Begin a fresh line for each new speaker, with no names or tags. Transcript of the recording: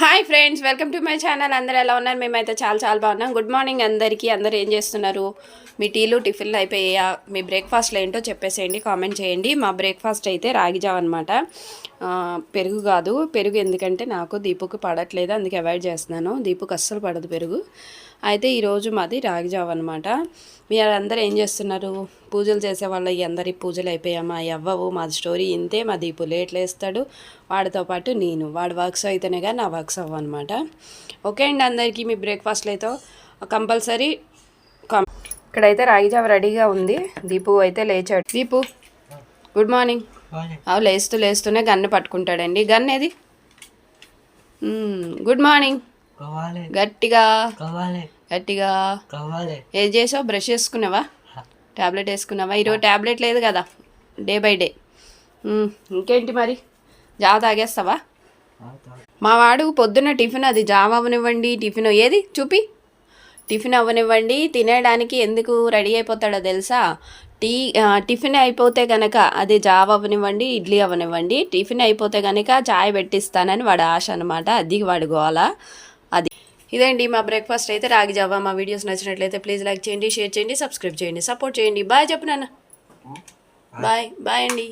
Hi friends welcome to my channel. అందరూ ఎలా ఉన్నారు? మేమైతే చాలా చాలా బాగున్నాం. గుడ్ మార్నింగ్ అందరికీ. అందరూ ఏం చేస్తున్నారు? మీ టీలు టిఫిన్లు అయిపోయాయా? మీ బ్రేక్ఫాస్ట్లో ఏంటో చెప్పేసేయండి కామెంట్ చేయండి. మా బ్రేక్ఫాస్ట్ అయితే రాగిజావ్ అనమాట పెరుగు కాదు. పెరుగు ఎందుకంటే నాకు దీపుకు పడట్లేదు అందుకే అవాయిడ్ చేస్తున్నాను. దీపుకు అస్సలు పడదు పెరుగు. అయితే ఈరోజు మాది రాగిజావ అనమాట మీరు అందరూ ఏం చేస్తున్నారు? పూజలు చేసే వాళ్ళ అందరి పూజలు అయిపోయామా? అవ్వవు మా స్టోరీ ఇంతే మా దీపు లేట్ లేస్తాడు. వాడితో పాటు నేను వాడు వర్క్స్ అయితేనే కానీ నా వర్క్స్ అవ్వ అనమాట ఓకే అండి అందరికీ మీ బ్రేక్ఫాస్ట్లు అయితే కంపల్సరీ కం ఇక్కడైతే రాగిజావ రెడీగా ఉంది. దీపు అయితే లేచాడు. Deepu good morning. అవు లేస్తూ లేస్తూనే గన్ను పట్టుకుంటాడండి. గన్ ఏది? Good morning. గట్టిగా.
కావాలి.
గట్టిగా. ఏం చేసావు? బ్రష్ చేసుకున్నావా? ట్యాబ్లెట్ వేసుకున్నావా? ఈరోజు ట్యాబ్లెట్ లేదు కదా. Day by day. ఇంకేంటి మరి? జావ తాగేస్తావా? మా వాడు పొద్దున్న టిఫిన్ అది జావ అవ్వనివ్వండి టిఫిన్ ఏది? చూపి. టిఫిన్ అవ్వనివ్వండి తినేయడానికి ఎందుకు రెడీ అయిపోతాడో తెలుసా? టీ టిఫిన్ అయిపోతే కనుక అది జావ అవ్వనివ్వండి ఇడ్లీ అవ్వనివ్వండి టిఫిన్ అయిపోతే కనుక చాయ్ పెట్టిస్తానని వాడు ఆశ అనమాట అది వాడు గోల. అది. ఇదండి మా బ్రేక్ఫాస్ట్ అయితే. రాగి జావా మా వీడియోస్ నచ్చినట్లయితే ప్లీజ్ లైక్ చేయండి షేర్ చేయండి సబ్స్క్రైబ్ చేయండి సపోర్ట్ చేయండి. బాయ్ చెప్పు నాన్న. బాయ్ బాయ్ అండి.